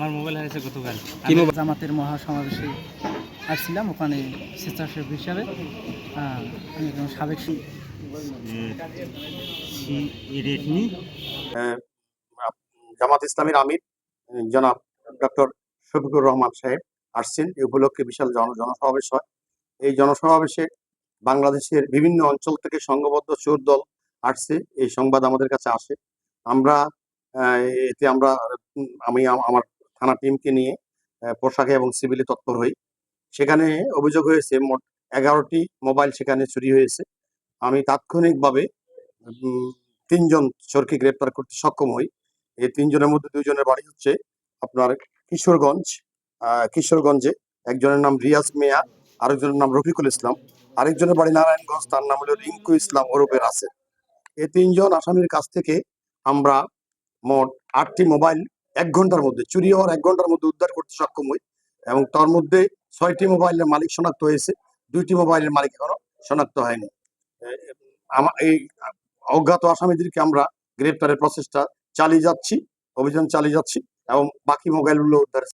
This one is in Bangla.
আমার মোবাইল হারিয়েছে গতকাল। কি মোবাইল? জামাতের মহাসমাবেশে আসছিলাম ওখানে স্বেচ্ছাসেবক হিসাবে। আমি একজন সাবেক জামাত ইসলামের আমির জনাব ডক্টর শফিকুর রহমান সাহেব আসছেন। এই উপলক্ষে বিশাল জন জনসমাবেশ হয়। এই জনসমাবেশে বাংলাদেশের বিভিন্ন অঞ্চল থেকে সংঘবদ্ধ চোর দল আসছে। এই সংবাদ আমাদের কাছে আসে। আমরা আহ, এতে আমরা আমি আমার থানা টিমকে নিয়ে পোশাকে এবং সিভিলে তৎপর হই। সেখানে অভিযোগ হয়েছে, মোট এগারোটি মোবাইল সেখানে চুরি হয়েছে। আমি তাৎক্ষণিকভাবে তিনজন চোরকে গ্রেপ্তার করতে সক্ষম হই। এই তিনজনের মধ্যে দুজনের বাড়ি হচ্ছে আপনার কিশোরগঞ্জ কিশোরগঞ্জে। একজনের নাম রিয়াজ মিয়া, আরেকজনের নাম রফিকুল ইসলাম। আরেকজনের বাড়ি নারায়ণগঞ্জ, তার নাম হলো রিঙ্কু ইসলাম ওরফে রাসেল। এই তিনজন আসামির কাছ থেকে আমরা মোট আটটি মোবাইল এক ঘণ্টার মধ্যে, চুরি হওয়ার এক ঘণ্টার মধ্যে উদ্ধার করতে সক্ষম হই এবং তার মধ্যে ছয়টি মোবাইলের মালিক শনাক্ত হয়েছে। দুইটি মোবাইলের মালিক এখনও শনাক্ত হয়নি। এই অজ্ঞাত আসামিদেরকে আমরা গ্রেপ্তারের প্রচেষ্টা চালিয়ে যাচ্ছি, অভিযান চালিয়ে যাচ্ছি এবং বাকি মোবাইলগুলো উদ্ধার